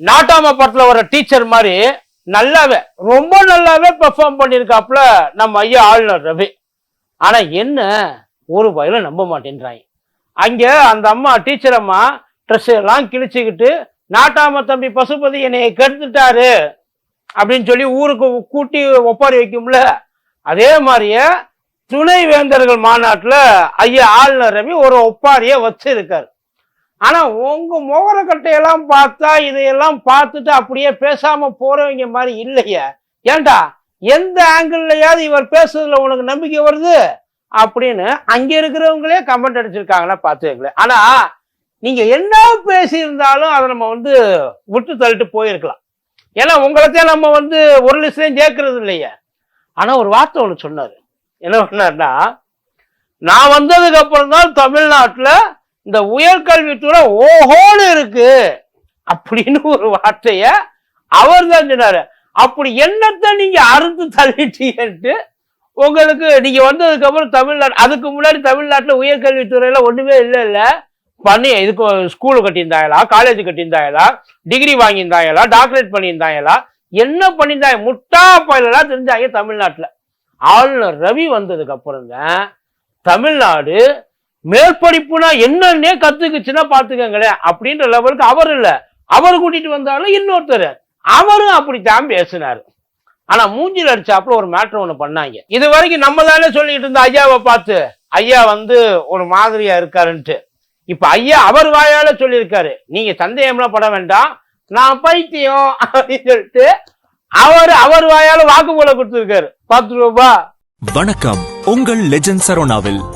நாட்டாம படத்துல வர டீச்சர் மாதிரி நல்லாவே ரொம்ப நல்லாவே பெர்ஃபார்ம் பண்ணியிருக்காப்புல நம்ம ஐயா ஆளுநர் ரவி. ஆனா என்ன ஒரு வயல நம்ப மாட்டேன்றாங்க. அங்க அந்த அம்மா டீச்சர் அம்மா ட்ரெஸ் எல்லாம் கிழிச்சுக்கிட்டு நாட்டாம தம்பி பசுபதி என்னைய கெடுத்துட்டாரு அப்படின்னு சொல்லி ஊருக்கு கூட்டி ஒப்பாரி வைக்கும்ல. அதே மாதிரியே துணை வேந்தர்கள் மாநாட்டில் ஐயா ஆளுநர் ரவி ஒரு ஒப்பாரியை வச்சிருக்காரு. ஆனா உங்க முகரக்கட்டையெல்லாம் பார்த்தா இதையெல்லாம் பார்த்துட்டு அப்படியே பேசாம போறவங்க மாதிரி இல்லையே. ஏன்டா எந்த ஆங்கிள்லயாவது இவர் பேசுறதுல உனக்கு நம்பிக்கை வருது? அப்படின்னு அங்க இருக்கிறவங்களே கமெண்ட் அடிச்சிருக்காங்கன்னா பார்த்துக்கங்களேன். ஆனா நீங்க என்ன பேசியிருந்தாலும் அதை நம்ம வந்து விட்டு தள்ளிட்டு போயிருக்கலாம். ஏன்னா உங்களத்தே நம்ம வந்து ஒரு லிஸ்ட்லயும் கேட்கறது இல்லையே. ஆனா ஒரு வார்த்தை ஒன்று சொன்னார். என்ன பண்ணாருன்னா நான் வந்ததுக்கு அப்புறம் தான் தமிழ்நாட்டில் இந்த உயர்கல்வித்துறை ஓஹோன்னு இருக்கு அப்படின்னு ஒரு வார்த்தைய அவர் தான் சொன்னாரு. அப்படி என்னத்தை நீங்க அறுத்து தள்ளிட்டீங்கன்ட்டு உங்களுக்கு நீங்க வந்ததுக்கு அப்புறம் தமிழ்நாடு அதுக்கு முன்னாடி தமிழ்நாட்டுல உயர்கல்வித்துறையில ஒண்ணுமே இல்லை இல்லை. பண்ணி இதுக்கு ஸ்கூல் கட்டியிருந்தாங்களா காலேஜ் கட்டியிருந்தாங்களா டிகிரி வாங்கியிருந்தாங்களா டாக்டரேட் பண்ணியிருந்தாங்களா என்ன பண்ணியிருந்தாங்க முட்டா பயிலெல்லாம் தெரிஞ்சாங்க தமிழ்நாட்டில். ஆளுநர் ரவி வந்ததுக்கு அப்புறம் தான் தமிழ்நாடு மேற்படிப்புனா என்னன்னே கத்துக்குச்சுன்னா பாத்துக்கங்களேன் அப்படின்ற லெவலுக்கு அவர் இல்லை. அவர் கூட்டிட்டு வந்தாலும் இன்னொருத்தர். அவரும் அப்படித்தான் பேசினாரு. ஆனா மூஞ்சில் அடிச்சாப்புல ஒரு மேட்ரு ஒன்று பண்ணாங்க. இது வரைக்கும் நம்ம தானே சொல்லிட்டு இருந்த ஐயாவை பார்த்து ஐயா வந்து ஒரு மாதிரியா இருக்காருன்ட்டு. இப்ப ஐயா அவர் வாயால சொல்லியிருக்காரு. நீங்க சந்தேகம்லாம் பட வேண்டாம். நான் பைத்தியம். அப்படின்னு சொல்லிட்டு அவர் அவர் வாயால வாக்குமூலம் கொடுத்திருக்காரு. பத்து ரூபா. வணக்கம். உங்கள் லெஜண்ட் சரோனாவில்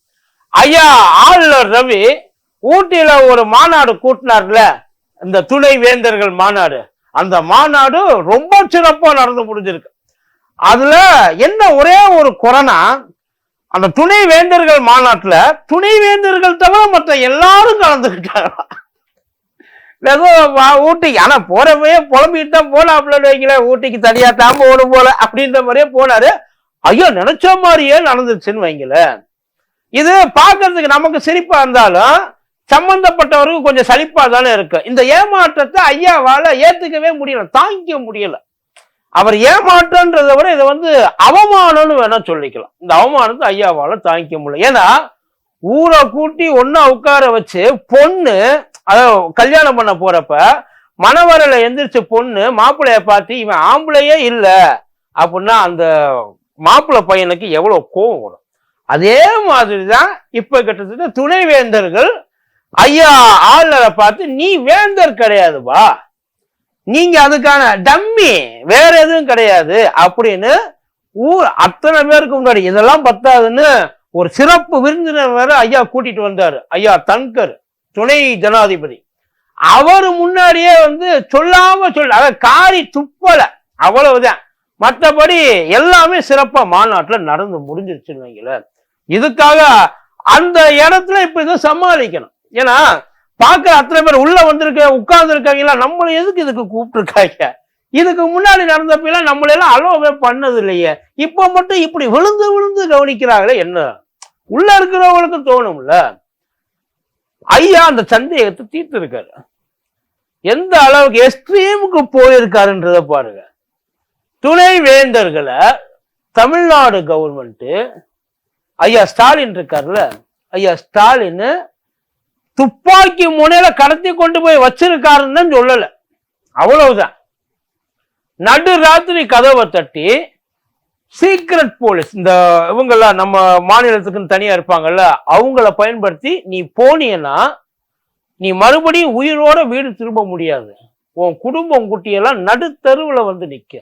ஐயா ஆளுநர் ரவி ஊட்டியில ஒரு மாநாடு கூட்டினார்ல இந்த துணை வேந்தர்கள் மாநாடு. அந்த மாநாடு ரொம்ப சிறப்பா நடந்து முடிஞ்சிருக்கு. அதுல என்ன ஒரே ஒரு கொரோனா அந்த துணை வேந்தர்கள் மாநாட்டுல துணை வேந்தர்கள் தவிர மற்ற எல்லாரும் கலந்துக்கிட்டாங்க. ஏதோ வா- ஊட்டிக்கு ஆனா புலம்பிட்டு தான் போனாப்ல வைக்கல ஊட்டிக்கு தனியா தாம ஓடும் போல அப்படின்ற மாதிரியே போனாரு. ஐயோ நினைச்ச மாதிரியே நடந்துச்சுன்னு வைங்களேன். இது பார்க்கறதுக்கு நமக்கு சிரிப்பா இருந்தாலும் சம்பந்தப்பட்டவருக்கு கொஞ்சம் சலிப்பா தானே இருக்கு. இந்த ஏமாற்றத்தை ஐயாவால ஏத்துக்கவே முடியல தாங்கிக்க முடியல. அவர் ஏமாற்றன்றதை விட இதை வந்து அவமானம்னு வேணா சொல்லிக்கலாம். இந்த அவமானத்தை ஐயாவால தாங்கிக்க முடியல. ஏன்னா ஊரை கூட்டி ஒன்னா உட்கார வச்சு பொண்ணு அதாவது கல்யாணம் பண்ண போறப்ப மணவரில் எந்திரிச்ச பொண்ணு மாப்பிள்ளைய பார்த்து இவன் ஆம்பளையே இல்லை. அப்படின்னா அந்த மாப்பிள்ளை பையனுக்கு எவ்வளோ கோவம் வரும். அதே மாதிரி தான் இப்ப கிட்டத்தட்ட துணைவேந்தர்கள் ஐயா ஆளுநரை பார்த்து நீ வேந்தர் கிடையாதுப்பா. நீங்க அதுக்கான டம்மி வேற எதுவும் கிடையாது. அப்படின்னு ஊர் அத்தனை பேருக்கு முன்னாடி இதெல்லாம் பத்தாதுன்னு ஒரு சிறப்பு விருந்தினர் வேற ஐயா கூட்டிட்டு வந்தாரு ஐயா தன்கர் துணை ஜனாதிபதி. அவர் முன்னாடியே வந்து சொல்லாம சொல்ல அத காரி துப்பல அவ்வளவுதான். மற்றபடி எல்லாமே சிறப்பா மாநாட்டுல நடந்து முடிஞ்சிருச்சுன்னு வைங்களேன். இதுக்காக அந்த இடத்துல இப்ப இதை சமாளிக்கணும். ஏன்னா பார்க்க அத்தனை பேர் உள்ள வந்திருக்க உட்கார்ந்து இருக்காங்களா? நம்மள எதுக்கு இதுக்கு கூப்பிட்டுருக்காங்க? இதுக்கு முன்னாடி நடந்தப்பெல்லாம் நம்மளெல்லாம் அலோவே பண்ணது இல்லையே இப்போ மட்டும் இப்படி விழுந்து விழுந்து கவனிக்கிறாங்களே என்ன? உள்ள இருக்கிறவங்களுக்கு தோணும்ல. ஐயா அந்த சந்தேகத்தை தீர்த்து இருக்காரு எந்த அளவுக்கு எக்ஸ்ட்ரீமுக்கு போயிருக்காருன்றத பாருங்க. துணை வேந்தர்களை தமிழ்நாடு கவர்மெண்ட்டு ஐயா ஸ்டாலின் இருக்கார்ல ஐயா ஸ்டாலின் துப்பாக்கி முனையில கடத்தி கொண்டு போய் வச்சிருக்காருன்னு தான் சொல்லல. அவ்வளவுதான். நடு ராத்திரி கதவை தட்டி சீக்ரெட் போலீஸ் இந்த இவங்கெல்லாம் நம்ம மாநிலத்துக்குன்னு தனியா இருப்பாங்கல்ல அவங்கள பயன்படுத்தி நீ போனீன்னா நீ மறுபடியும் உயிரோட வீடு திரும்ப முடியாது. உன் குடும்பம் குட்டியெல்லாம் நடுத்தருவுல வந்து நிற்க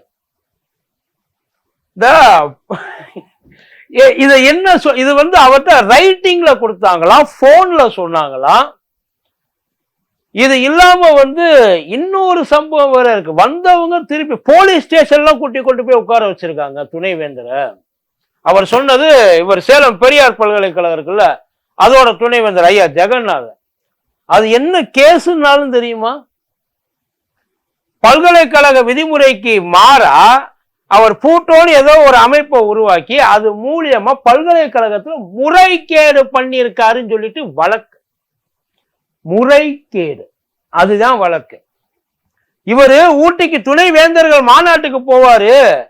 இந்த இதை என்ன சொ இது வந்து அவர்கிட்ட ரைட்டிங்ல கொடுத்தாங்களாம் போன்ல சொன்னாங்களாம் இது இல்லாம வந்து இன்னொரு சம்பவம் வேற இருக்கு. வந்தவங்க திருப்பி போலீஸ் ஸ்டேஷன்லாம் கூட்டி கொண்டு போய் உட்கார வச்சிருக்காங்க துணைவேந்தரை. அவர் சொன்னது இவர் சேலம் பெரியார் பல்கலைக்கழகம் இருக்குல்ல அதோட துணைவேந்தர் ஐயா ஜெகநாதன் அது என்ன கேஸுனாலும் தெரியுமா? பல்கலைக்கழக விதிமுறைக்கு மாறா அவர் பூட்டோன்னு ஏதோ ஒரு அமைப்பை உருவாக்கி அது மூலியமா பல்கலைக்கழகத்துல முறைகேடு பண்ணியிருக்காருன்னு சொல்லிட்டு வழக்கு. முறைகேடு. அதுதான் வழக்கு. இவர் ஊட்டிக்கு துணை வேந்தர்கள் மாநாட்டுக்கு போவாரு.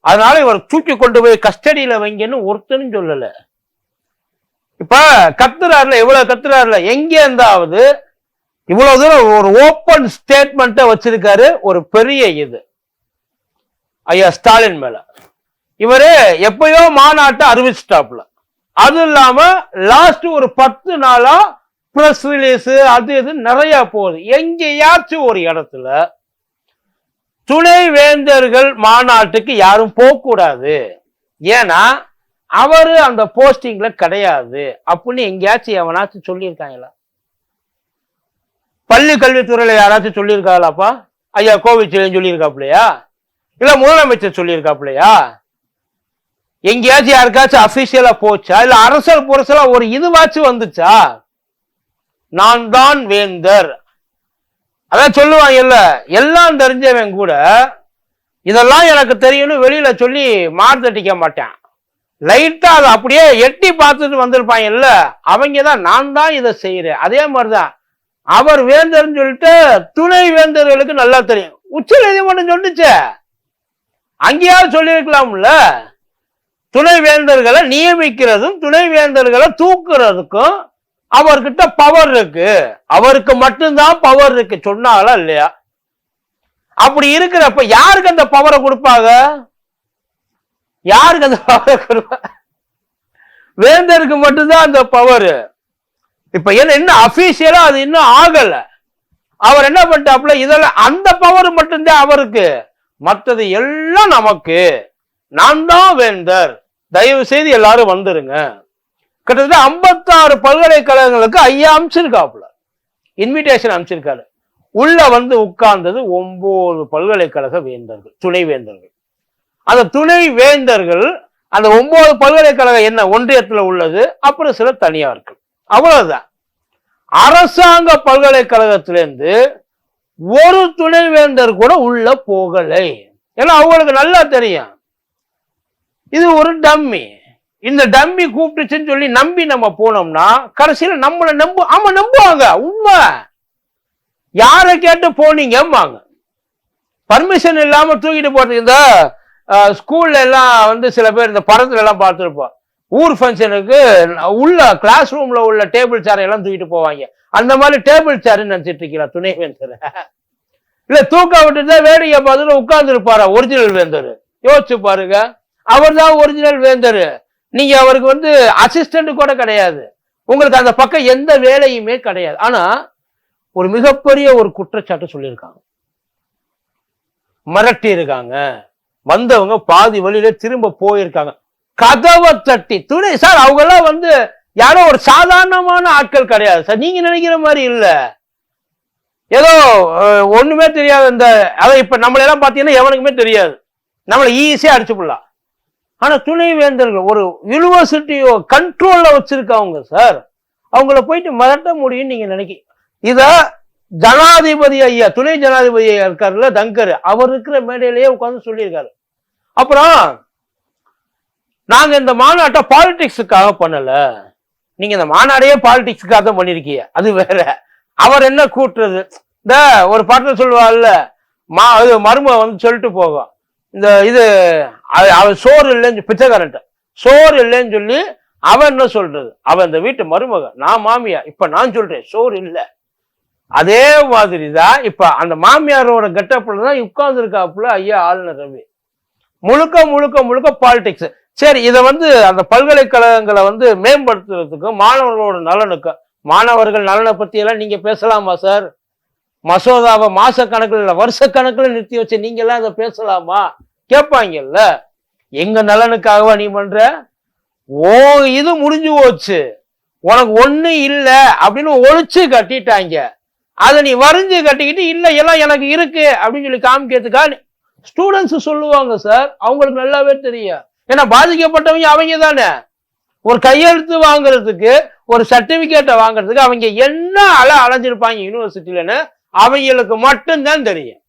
அதனால இவர் தூக்கி கொண்டு போய் கஸ்டடியில வைங்கன்னு ஒருத்தனும் சொல்லல. இப்ப கத்துறாருல இவ்வளவு கத்துறாருல எங்க இருந்தாவது இவ்வளவு தூரம் ஒரு ஓப்பன் ஸ்டேட்மெண்ட்டை வச்சிருக்காரு ஒரு பெரிய இது. ஐயா ஸ்டாலின் மேல. இவரு எப்பயோ மாநாட்டை அறிவிச்சிட்டாப்ல அது இல்லாம லாஸ்ட் ஒரு பத்து நாளா பிரஸ் ரிலீஸ் அது இது நிறைய போகுது. எங்கேயாச்சும் ஒரு இடத்துல துணை வேந்தர்கள் மாநாட்டுக்கு யாரும் போகக்கூடாது. ஏன்னா அவர் அந்த போஸ்டிங்ல கிடையாது அப்படின்னு எங்கேயாச்சும் எவனாச்சும் சொல்லியிருக்காங்களா? பள்ளி கல்வித்துறையில யாராச்சும் சொல்லியிருக்காங்களாப்பா? ஐயா கோவிச்செழியன் சொல்லியிருக்காப்லையா இல்ல முதலமைச்சர் சொல்லியிருக்காப்லையா எங்கேயாச்சும் யாருக்காச்சும் அபிஷியலா போச்சா? இல்ல அரசல் புரசலா ஒரு இதுவாச்சும் வந்துச்சா? நான் தான் வேந்தர். அதான் சொல்லுவாங்க இல்ல எல்லாம் தெரிஞ்சவன் கூட இதெல்லாம் எனக்கு தெரியும்னு வெளியில சொல்லி மார்த்தட்டிக்க மாட்டேன். லைட்டா அதை அப்படியே எட்டி பார்த்துட்டு வந்திருப்பாங்க இல்ல அவங்க தான் நான் தான் இதை செய்யறேன் அதே மாதிரிதான் அவர் வேந்தர்னு சொல்லிட்டு துணை வேந்தர்களுக்கு நல்லா தெரியும். உச்ச நீதிமன்றம் சொல்லுச்சே. அங்கேயாவது சொல்லியிருக்கலாம்ல? துணை வேந்தர்களை நியமிக்கிறதும் துணை வேந்தர்களை தூக்குறதுக்கும் அவர்கிட்ட பவர் இருக்கு. அவருக்கு மட்டும்தான் பவர் இருக்கு. சொன்னாங்களா இல்லையா? அப்படி இருக்கிறப்ப யாருக்கு அந்த பவரை கொடுப்பாங்க? யாருக்கு அந்த பவரை கொடுப்பாங்க வேந்தருக்கு மட்டும்தான் அந்த பவர் இப்ப என்ன இன்னும் அபிஷியலா அது இன்னும் ஆகல. அவர் என்ன பண்ணிட்டாப்ல இதெல்லாம் அந்த பவர் மட்டும்தான் அவருக்கு. மற்றது எல்லாம் நமக்கு. நான் தான் வேந்தர். தயவு செய்து எல்லாரும் வந்துருங்க. கிட்டத்தட்ட ஐம்பத்தாறு பல்கலைக்கழகங்களுக்கு ஐயா அமைச்சிருக்காப்புல. இன்விடேஷன் அமைச்சிருக்காரு. உள்ள வந்து உட்கார்ந்தது ஒன்பது பல்கலைக்கழக வேந்தர்கள் துணை வேந்தர்கள். அந்த துணை வேந்தர்கள் அந்த ஒன்பது பல்கலைக்கழகம் என்ன ஒன்றியத்தில் உள்ளது அப்புறம் சில தனியார்கள். அவ்வளவுதான். அரசாங்க பல்கலைக்கழகத்திலிருந்து ஒரு துணைவேந்தர் கூட உள்ள போகலை. ஏன்னா அவங்களுக்கு நல்லா தெரியும். இது ஒரு டம்மி. இந்த டம்மி கூப்பிட்டுச்சுன்னு சொல்லி நம்பி நம்ம போனோம்னா கடைசியில் நம்மளை நம்பு ஆமா நம்புவாங்க உண்மை. யாரை கேட்டு போனீங்கம்பாங்க. பர்மிஷன் இல்லாம தூக்கிட்டு போறதுக்கு இந்த ஸ்கூல்ல எல்லாம் வந்து சில பேர் இந்த படத்துல எல்லாம் பார்த்துருப்போம். ஊர் ஃபங்க்ஷனுக்கு உள்ள கிளாஸ் ரூம்ல உள்ள டேபிள் சேரை எல்லாம் தூக்கிட்டு போவாங்க. அந்த மாதிரி டேபிள் சேர்னு நினைச்சிட்டு இருக்கிறா துணை வேந்தர் இல்ல தூக்க விட்டுட்டு வேடிக்கை பார்த்துட்டு உட்கார்ந்து இருப்பாரா ஒரிஜினல் வேந்தர். யோசிச்சு பாருங்க. அவர் தான் ஒரிஜினல் வேந்தர். நீங்க அவருக்கு வந்து அசிஸ்டன்ட் கூட கிடையாது. உங்களுக்கு அந்த பக்கம் எந்த வேலையுமே கிடையாது. ஆனா ஒரு மிகப்பெரிய ஒரு குற்றச்சாட்டு சொல்லியிருக்காங்க. மிரட்டி இருக்காங்க வந்தவங்க பாதி வழியில திரும்ப போயிருக்காங்க. கதவை தட்டி துணை. சார் அவங்க எல்லாம் வந்து யாரோ ஒரு சாதாரணமான ஆட்கள் கிடையாது. சார் நீங்க நினைக்கிற மாதிரி இல்ல. ஏதோ ஒண்ணுமே தெரியாது இந்த அதான் இப்ப நம்மள எல்லாம் பாத்தீங்கன்னா எவனுக்குமே தெரியாது. நம்மள ஈஸியா அடிச்சு போடலாம். ஆனா துணை வேந்தர்கள் ஒரு யூனிவர்சிட்டியோ கண்ட்ரோல்ல வச்சிருக்கவங்க சார் அவங்கள போயிட்டு மிரட்ட முடியும்னு நீங்க நினைக்க இத ஜனாதிபதி ஐயா துணை ஜனாதிபதி ஐயா இருக்காருல்ல தங்கர் அவர் இருக்கிற மேடையிலேயே உட்காந்து சொல்லியிருக்காரு. அப்புறம் நாங்க இந்த மாநாட்டை பாலிடிக்ஸுக்காக பண்ணல. நீங்க இந்த மாநாடையே பாலிடிக்ஸுக்காக தான் பண்ணிருக்கீங்க. அது வேற. அவர் என்ன கூட்டுறது? இந்த ஒரு பாட்டில் சொல்லுவாள்ல மா இது மரும வந்து சொல்லிட்டு போகும் இந்த இது அவன் சோறு இல்லைன்னு பிச்சைக்காரன்ட்ட. சோறு இல்லைன்னு சொல்லி அவன் என்ன சொல்றது? அவன் இந்த வீட்டு மருமக. நான் மாமியா இப்ப நான் சொல்றேன் சோறு இல்லை. அதே மாதிரிதான் இப்ப அந்த மாமியாரோட கெட்டப்ல தான் உட்கார்ந்துருக்காப்புல ஐயா ஆளுநர் ரவி. முழுக்க முழுக்க முழுக்க பாலிடிக்ஸ் சரி இதை வந்து அந்த பல்கலைக்கழகங்களை வந்து மேம்படுத்துறதுக்கும் மாணவர்களோட நலனுக்கும் மாணவர்கள் நலனை பற்றியெல்லாம் நீங்கள் பேசலாமா சார் மசோதாவை மாச இல்லை வருஷக்கணக்கில் வருஷ நிறுத்தி வச்சு நீங்கள்லாம் அதை பேசலாமா? கேட்பாங்கல்ல. எங்க நலனுக்காகவா நீ பண்ற? ஓ இது முடிஞ்சு போச்சு. உனக்கு ஒண்ணு இல்லை அப்படின்னு ஒழிச்சு கட்டிட்டாங்க. அதை நீ வரைஞ்சி கட்டிக்கிட்டு இல்லை எல்லாம் எனக்கு இருக்கு அப்படின்னு சொல்லி காமிக்கிறதுக்கா ஸ்டூடெண்ட்ஸ் சொல்லுவாங்க சார் அவங்களுக்கு நல்லாவே தெரியும். ஏன்னா பாதிக்கப்பட்டவங்க அவங்க தானே. ஒரு கையெழுத்து வாங்குறதுக்கு ஒரு சர்டிபிகேட்டை வாங்குறதுக்கு அவங்க என்ன அல அலைஞ்சிருப்பாங்க யூனிவர்சிட்டியிலன்னு அவங்களுக்கு மட்டும்தான் தெரியும்.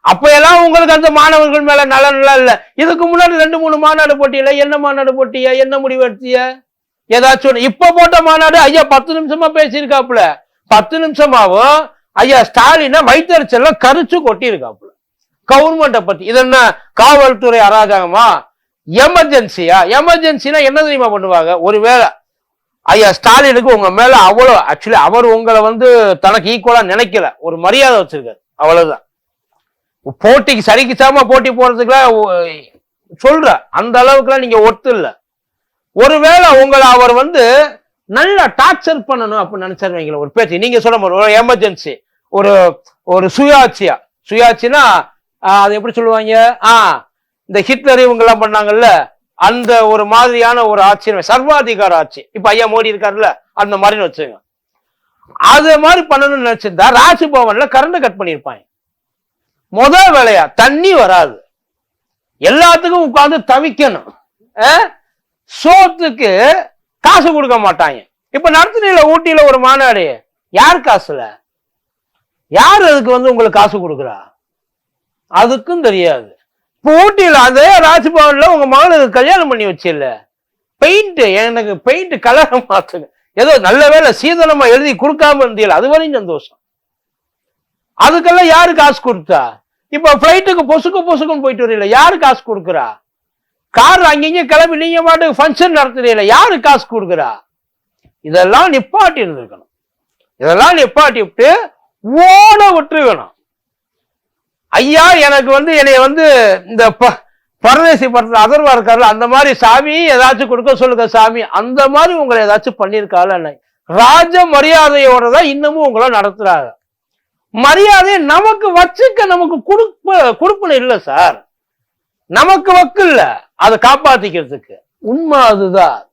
அப்ப எல்லாம் உங்களுக்கு அந்த மாணவர்கள் மேல நலன் இல்ல. இதுக்கு முன்னாடி ரெண்டு மூணு மாநாடு போட்டியில என்ன மாநாடு போட்டியா? என்ன முடிவு எடுத்திய? ஏதாச்சும் இப்ப போட்ட மாநாடு ஐயா பத்து நிமிஷமா பேசியிருக்காப்புல. பத்து நிமிஷமாவும் ஐயா ஸ்டாலினை வைத்தறிச்செல்லாம் கரிச்சு கொட்டியிருக்காப்புல. கவர்மெண்ட்டை பத்தி இது என்ன காவல்துறை அராஜகமா? எமர்ஜென்சியா? எமர்ஜென்சினா என்ன தெரியுமா பண்ணுவாங்க? ஒருவேளை ஐயா ஸ்டாலினுக்கு உங்க மேல அவ்வளோ ஆக்சுவலி அவர் உங்களை வந்து தனக்கு ஈக்குவலா நினைக்கல. ஒரு மரியாதை வச்சிருக்காரு. அவ்வளவுதான். போட்டிக்கு சரிக்கு சாம போட்டி போறதுக்குலாம் சொல்ற. அந்த அளவுக்குலாம் நீங்க ஒத்து இல்லை. ஒருவேளை உங்களை அவர் வந்து நல்லா டார்ச்சர் பண்ணணும் அப்படின்னு நினைச்சிருவீங்களா ஒரு பேச்சு நீங்க சொல்ல மாதிரி ஒரு எமர்ஜென்சி ஒரு ஒரு சுயாட்சியா? சுயாட்சினா அது எப்படி சொல்லுவாங்க? ஆ இந்த ஹிட்லர் இவங்கெல்லாம் பண்ணாங்கல்ல? அந்த ஒரு மாதிரியான ஒரு ஆட்சி சர்வாதிகார ஆட்சி. இப்ப ஐயா மோடி இருக்காருல்ல? அந்த மாதிரி வச்சுங்க அது மாதிரி பண்ணணும்னு நினைச்சிருந்தா ராஜ்பவன்ல கரண்ட் கட் பண்ணிருப்பாங்க முத வேலையா? தண்ணி வராது. எல்லாத்துக்கும் உட்கார்ந்து தவிக்கணும். சோத்துக்கு காசு கொடுக்க மாட்டாங்க. இப்ப நடத்தினில ஊட்டியில ஒரு மாநாடு. யார் காசுல? யார் அதுக்கு வந்து உங்களுக்கு காசு கொடுக்குறா? அதுக்கும் தெரியாது. இப்ப ஊட்டியில அதே ராஜ்பவன்ல உங்க மகளுக்கு கல்யாணம் பண்ணி வச்சில்ல பெயிண்ட் எனக்கு பெயிண்ட் கலரை மாத்துங்க. ஏதோ நல்ல வேளை சீதனமா எழுதி கொடுக்காம இருந்தீங்களா அது வரையும் சந்தோஷம். அதுக்கெல்லாம் யாரு காசு கொடுத்தா? இப்ப பிளைட்டுக்கு பொசுக்கு பொசுக்குன்னு போயிட்டு வரையில யாரு காசு கொடுக்குறா? கார் அங்கங்க கிளம்பி நீங்க மாட்டுக்கு ஃபங்க்ஷன் நடத்துறீங்கள யாரு காசு கொடுக்குறா? இதெல்லாம் நிப்பாட்டி இருந்திருக்கணும் இதெல்லாம் நிப்பாட்டி விட்டு ஓட விட்டுருக்கணும். ஐயா எனக்கு வந்து என்னைய வந்து இந்த ப- பரதேசி படத்துல அதர்வா இருக்காருல்ல அந்த மாதிரி சாமி ஏதாச்சும் கொடுக்க சொல்லுங்க சாமி. அந்த மாதிரி உங்களை ஏதாச்சும் பண்ணியிருக்காள் ராஜ மரியாதையோட தான் இன்னமும் உங்களை நடத்துறாங்க. மரியாதையை நமக்கு வச்சுக்க நமக்கு கொடுப்ப கொடுப்பன இல்லை சார். நமக்கு வக்கு இல்லை. அதை காப்பாத்திக்கிறதுக்கு. உண்மை அதுதான்.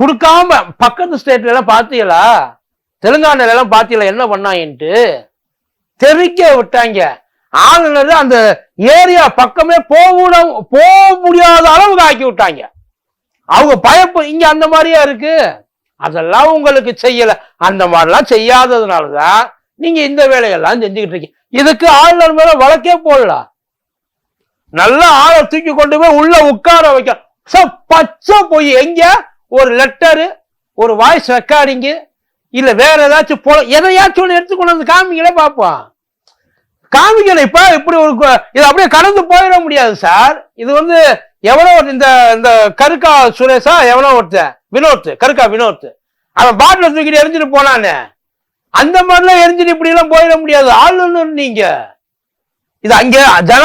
கொடுக்காம பக்கத்து ஸ்டேட்ல எல்லாம் பாத்தீங்களா? தெலுங்கானால எல்லாம் பாத்தீங்களா? என்ன பண்ணாங்கன்ட்டு தெரிக்க விட்டாங்க. ஆளுநர் அந்த ஏரியா பக்கமே போக போக முடியாத அளவுக்கு ஆக்கி விட்டாங்க அவங்க பயப்பு இங்க அந்த மாதிரியா இருக்கு? அதெல்லாம் உங்களுக்கு செய்யல. அந்த மாதிரிலாம் செய்யாததுனாலதான் நீங்க இந்த வேலையெல்லாம் செஞ்சுக்கிட்டு இருக்கீங்க. இதுக்கு ஆளுநர் மேல வழக்கே போடலாம் நல்ல ஆளை தூக்கி கொண்டு போய் உள்ள உட்கார வைக்க. பச்சை போய். எங்க? ஒரு லெட்டரு ஒரு வாய்ஸ் ரெக்கார்டிங்கு இல்ல வேற ஏதாச்சும் போல எதையாச்சும் ஒன்று எடுத்து கொண்டு வந்து காமிங்களே பார்ப்போம் காமிக்கணும் இப்ப இப்படி ஒரு இது அப்படியே கடந்து போயிட முடியாது சார். இது வந்து எவ்வளோ ஒரு இந்த இந்த கருக்கா சுரேஷா எவ்வளோ ஒருத்தன் வினோத் கருக்கா வினோத். அவன் பாட்டில் தூக்கிட்டு எரிஞ்சிட்டு போனானே. அந்த மாதிரிலாம் எரிஞ்சிட்டு இப்படி எல்லாம் போயிட முடியாது. ஆளுநர் நீங்க. இது அங்க ஜன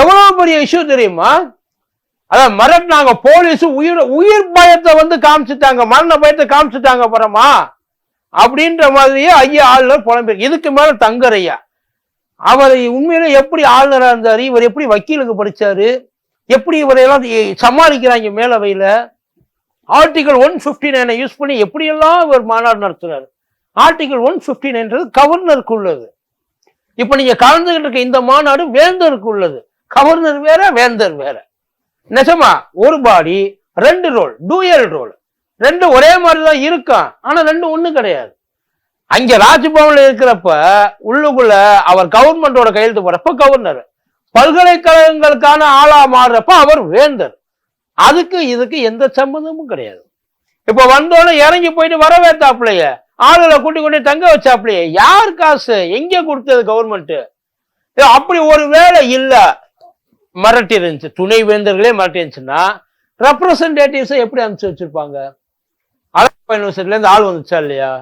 எவ்வளவு பெரிய இஷ்யூ தெரியுமா? அதான் மிரட்டினாங்க போலீஸ் உயிர் உயிர் பயத்தை வந்து காமிச்சிட்டாங்க. மரண பயத்தை காமிச்சிட்டாங்க பரமா அப்படின்ற மாதிரியே ஐயா ஆளுநர் புலம்பெயர் இதுக்கு மேல தங்கரையா அவர் உண்மையில எப்படி ஆளுநராக இருந்தார்? இவர் எப்படி வக்கீலுக்கு படிச்சாரு? எப்படி இவரையெல்லாம் சமாளிக்கிறாங்க மேலவையில்? ஆர்டிகல் ஒன் ஃபிஃப்டி நைனை யூஸ் பண்ணி எப்படியெல்லாம் இவர் மாநாடு நடத்துகிறார் ஆர்டிகல் ஒன் ஃபிஃப்டி நைன்றது கவர்னருக்கு உள்ளது. இப்போ நீங்கள் கலந்துகிட்டு இருக்க இந்த மாநாடு வேந்தருக்கு உள்ளது. கவர்னர் வேற வேந்தர் வேற. நிஜமா? ஒரு பாடி ரெண்டு ரோல் டூயல் ரோல் ரெண்டு ஒரே மாதிரி தான் இருக்கும் ஆனால் ரெண்டு ஒன்றும் கிடையாது. அங்க ராஜ்பவன்ல இருக்கிறப்ப உள்ளுக்குள்ள அவர் கவர்மெண்டோட கையெழுத்து போறப்ப கவர்னர் பல்கலைக்கழகங்களுக்கான ஆளா மாறுறப்ப அவர் வேந்தர். அதுக்கு இதுக்கு எந்த சம்பந்தமும் கிடையாது. இப்ப வந்தோடனே இறங்கி போயிட்டு வரவேத்தாப்புலைய ஆளுகளை கூட்டி கொண்டு தங்க வச்சாப்லையே யார் காசு? எங்க கொடுத்தது கவர்மெண்ட் அப்படி ஒரு வேலை இல்ல. மிரட்டி இருந்துச்சு துணை வேந்தர்களே மிரட்டி இருந்துச்சுன்னா ரெப்ரசன்டேட்டிவ்ஸை எப்படி அனுப்பிச்சு வச்சிருப்பாங்க? அழகப்பா யூனிவர்சிட்டில இருந்து ஆள் வந்துச்சா இல்லையா?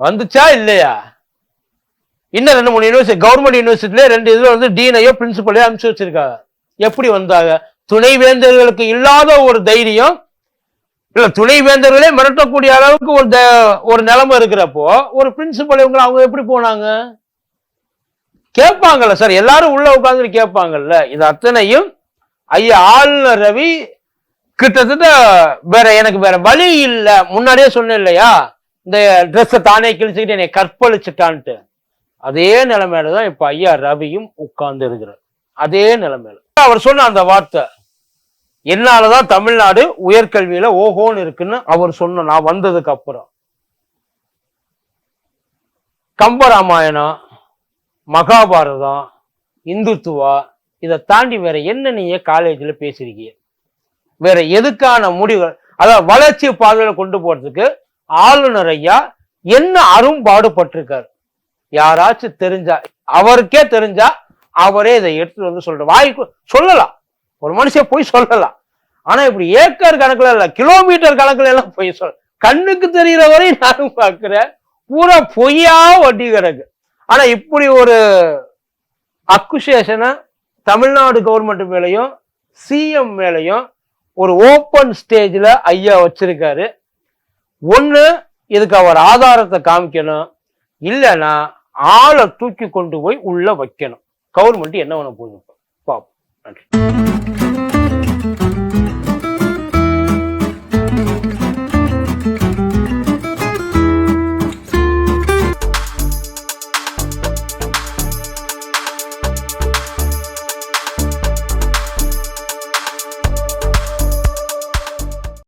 வந்துச்சா இல்லையா? இன்னும் ரெண்டு மூணு யூனிவர்சிட்டி கவர்மெண்ட் யூனிவர்சிட்டிலே ரெண்டு இதில் வந்து டீனையோ பிரின்சிபலையோ அனுப்பிச்சு வச்சிருக்காங்க. எப்படி வந்தாங்க? துணை வேந்தர்களுக்கு இல்லாத ஒரு தைரியம். இல்ல துணைவேந்தர்களே மிரட்டக்கூடிய அளவுக்கு ஒரு த- ஒரு நிலைமை இருக்கிறப்போ ஒரு பிரின்சிபல் இவங்க அவங்க எப்படி போனாங்க? கேட்பாங்கல்ல சார் எல்லாரும் உள்ள உட்காந்து கேட்பாங்கல்ல. இது அத்தனையும் ஐயா ஆளுநர் ரவி கிட்டத்தட்ட வேற எனக்கு வேற வழி இல்லை. முன்னாடியே சொன்னேன் இல்லையா? இந்த ட்ரெஸ்ஸை தானே கிழிச்சுக்கிட்டு என்னை கற்பழிச்சிட்டான்ட்டு. அதே நிலைமையில தான் இப்போ ஐயா ரவியும் உட்கார்ந்து இருக்கிறார். அதே நிலைமையில. அவர் சொன்ன அந்த வார்த்தை என்னாலதான் தமிழ்நாடு உயர்கல்வியில ஓஹோன்னு இருக்குன்னு அவர் சொன்ன நான் வந்ததுக்கு அப்புறம். கம்பராமாயணம் மகாபாரதம் இந்துத்துவா இதை தாண்டி வேற என்ன நீங்க காலேஜ்ல பேசிருக்கீங்க வேற எதுக்கான முடிவுகள்? அதாவது வளர்ச்சி பாதையில கொண்டு போறதுக்கு ஆளுநர் ஐயா என்ன அரும்பாடுபட்டிருக்காரு யாராச்சும் தெரிஞ்சா அவருக்கே தெரிஞ்சா அவரே இதை எடுத்துட்டு வந்து சொல்ற வாய்க்கு சொல்லலாம். ஒரு மனுஷன் போய் சொல்லலாம். ஆனா இப்படி ஏக்கர் கணக்குல இல்ல கிலோமீட்டர் கணக்குல எல்லாம் போய் சொல்ல கண்ணுக்கு தெரிகிற வரையும் நானும் பார்க்கிறேன் பூரா பொய்யா வட்டி கிடக்கு. ஆனா இப்படி ஒரு அக்குசேஷனை தமிழ்நாடு கவர்மெண்ட் மேலையும் சிஎம் மேலையும் ஒரு ஓப்பன் ஸ்டேஜ்ல ஐயா வச்சிருக்காரு. ஒன்று இதுக்கு அவர் ஆதாரத்தை காமிக்கணும். இல்லைன்னா ஆளை தூக்கி கொண்டு போய் உள்ள வைக்கணும். கவர்மெண்ட் என்ன பண்ண போகுது? பாப்போம். நன்றி.